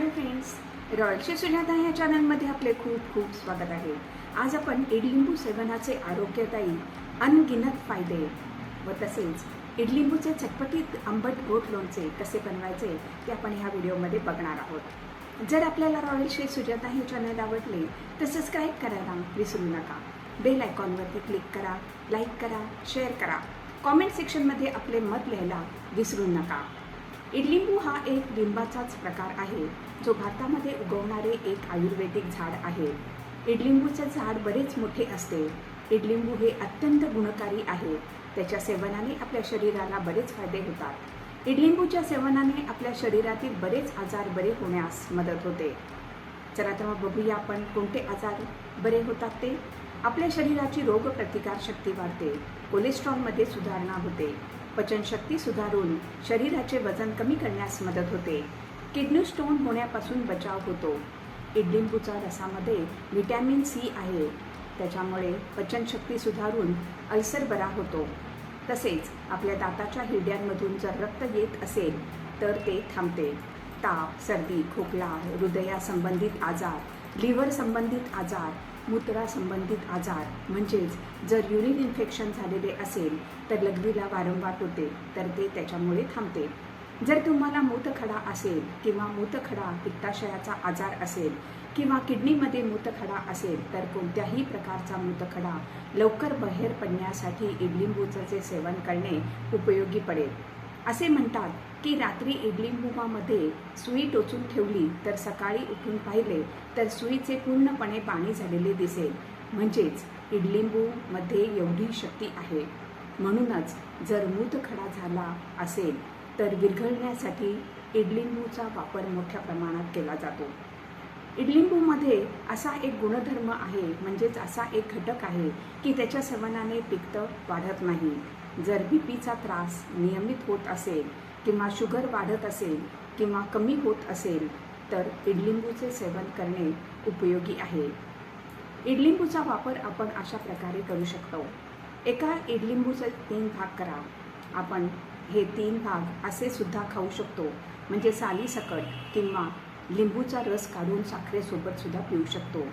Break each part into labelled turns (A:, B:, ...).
A: Hello friends रॉयलशी Sujata या चॅनलमध्ये आपले खूप खूप स्वागत आहे. आज आपण इडलिंबू सेवनाचे आरोग्यदायी अनगिनत फायदे व तसेच इडलिंबूचे चटपटीत आंबट गोड लोणचे कसे बनवायचे ते आपण ह्या व्हिडिओमध्ये बघणार आहोत. जर आपल्याला रॉयल श्री सुजाता हे चॅनल आवडले तर सबस्क्राईब करायला विसरू नका. बेल आयकॉनवरती क्लिक करा लाईक करा शेअर करा. कॉमेंट सेक्शनमध्ये आपले मत लिहायला विसरू नका. इडलिंबू हा एक लिंबाचाच प्रकार आहे जो भारतामध्ये उगवणारे एक आयुर्वेदिक झाड आहे. इडलिंबूचे झाड बरेच मोठे असते. इडलिंबू हे अत्यंत गुणकारी आहे. त्याच्या सेवनाने आपल्या शरीराला बरेच फायदे होतात. इडलिंबूच्या सेवनाने आपल्या शरीरातील बरेच आजार बरे होण्यास मदत होते. चला तर मग बघूया आपण कोणते आजार बरे होतात ते. आपल्या शरीराची रोगप्रतिकार शक्ती वाढते कोलेस्ट्रॉलमध्ये सुधारणा होते पचनशक्ती सुधारून शरीराचे वजन कमी करण्यास मदत होते. किडनी स्टोन होण्यापासून बचाव होतो. इडलिंबूचा रसामध्ये व्हिटॅमिन सी आहे. त्याच्यामुळे पचनशक्ती सुधारून अल्सर बरा होतो. तसेच आपल्या दाताच्या हिरड्यांमधून जर रक्त येत असेल तर ते थांबते. ताप सर्दी खोकला हृदयासंबंधित आजार लिव्हर संबंधित आजार मूत्रासंबंधित आजार म्हणजेच जर युरिन इन्फेक्शन झालेले असेल तर लघवीला वारंवार होते तर ते त्याच्यामुळे थांबते. जर तुम्हाला मूतखडा असेल किंवा मूतखडा पित्ताशयाचा आजार असेल किंवा किडनीमध्ये मूतखडा असेल तर कोणत्याही प्रकारचा मूतखडा लवकर बाहेर पडण्यासाठी इडलिंबूचं सेवन करणे उपयोगी पडेल. असे म्हणतात की रात्री इडलिंबुमामध्ये सुई टोचून ठेवली तर सकाळी उठून पाहिले तर सुईचे पूर्णपणे पाणी झालेले दिसेल. म्हणजेच इडलिंबूमध्ये एवढी शक्ती आहे. म्हणूनच जर मूत खडा झाला असेल तर विरघळण्यासाठी इडलिंबूचा वापर मोठ्या प्रमाणात केला जातो. इडलिंबूमध्ये असा एक गुणधर्म आहे म्हणजेच असा एक घटक आहे की त्याच्या सेवनाने पित्त वाढत नाही. जर बी पीचा त्रास नियमित होत असेल किंवा शुगर वाढत असेल किंवा कमी होत असेल तर इडलिंबूचे सेवन करणे उपयोगी आहे. इडलिंबूचा वापर आपण अशा प्रकारे करू शकतो. एका इडलिंबूचे तीन भाग करा. आपण हे तीन भाग असे सुद्धा खाऊ शकतो. म्हणजे सालीसकट किंवा लिंबूचा रस काढून साखरेसोबत सुद्धा पिऊ शकतो.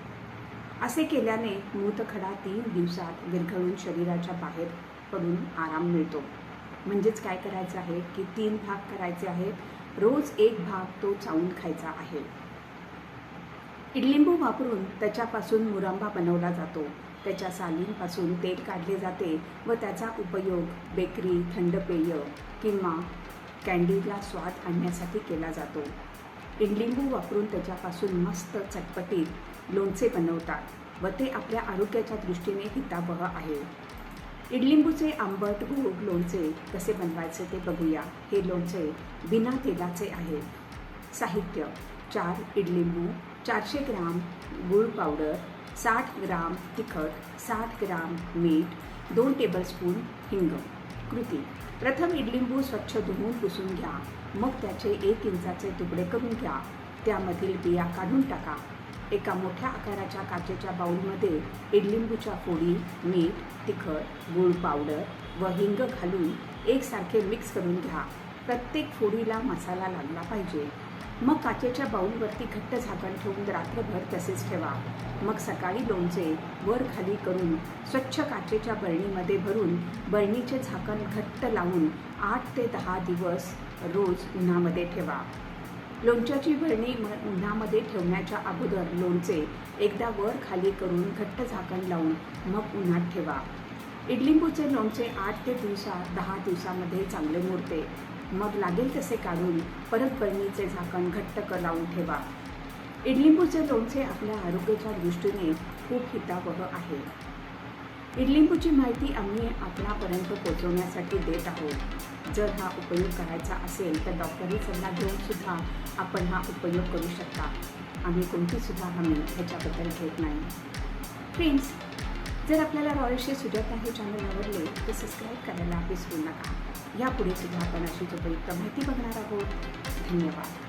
A: असे केल्याने मूतखडा तीन दिवसात विरघळून शरीराच्या बाहेर पडून आराम मिळतो. म्हणजेच काय करायचं आहे की तीन भाग करायचे आहेत. रोज एक भाग तो चावून खायचा आहे. इडलिंबू वापरून त्याच्यापासून मुरंबा बनवला जातो. त्याच्या सालींपासून तेल काढले जाते व त्याचा उपयोग बेकरी थंड पेय किंवा कॅन्डीला स्वाद आणण्यासाठी केला जातो. इडलिंबू वापरून त्याच्यापासून मस्त चटपटीत लोणचे बनवतात व ते आपल्या आरोग्याच्या दृष्टीने हितावह आहे. इडलिंबूचे आंबट गोड लोणचे कसे बनवायचे ते बघूया. हे लोणचे बिना तेलाचे आहे. साहित्य चार इडलिंबू चारशे ग्राम गूळ पावडर साठ ग्राम तिखट साठ ग्राम मीठ दोन टेबलस्पून हिंग. कृती प्रथम इडलिंबू स्वच्छ धुवून पुसून घ्या. मग त्याचे एक इंचाचे तुकडे करून घ्या. त्यामधील बिया काढून टाका. एका मोठ्या आकाराच्या काचेच्या बाऊलमध्ये इडलिंबूच्या फोडी मीठ तिखट गूळ पावडर व हिंग घालून एकसारखे मिक्स करून घ्या. प्रत्येक फोडीला मसाला लागला पाहिजे. मग काचेच्या बाऊलवरती घट्ट झाकण ठेवून रात्रभर तसेच ठेवा. मग सकाळी लोणचे वर खाली करून स्वच्छ काचेच्या बरणीमध्ये भरून बरणीचे झाकण घट्ट लावून आठ ते दहा दिवस रोज उन्हामध्ये ठेवा. लोणच्याची भरणी उन्हामध्ये ठेवण्याच्या अगोदर लोणचे एकदा वर खाली करून घट्ट झाकण लावून मग उन्हात ठेवा. इडलिंबूचे लोणचे आठ ते दिवसा दहा दिवसामध्ये चांगले मुरते. मग लागेल तसे काढून परत बरणीचे झाकण घट्ट क लावून ठेवा. इडलिंबूचे लोणचे आपल्या आरोग्याच्या दृष्टीने खूप हितावह आहे. इडलिंबूची माहिती आम्ही आपणापर्यंत पोहोचवण्यासाठी देत आहोत. जर हा उपयोग करायचा असेल तर डॉक्टरी सल्ला घेऊन सुद्धा आपण हा उपयोग करू शकता. आम्ही कोणतीसुद्धा हमी ह्याच्याबद्दल घेत नाही. फ्रेंड्स जर आपल्याला रॉयलशी सुजत आहे चॅनल आवडले तर सबस्क्राईब करायला विसरू नका. यापुढे सुद्धा आपण अशीच उपयुक्त माहिती बघणार आहोत धन्यवाद.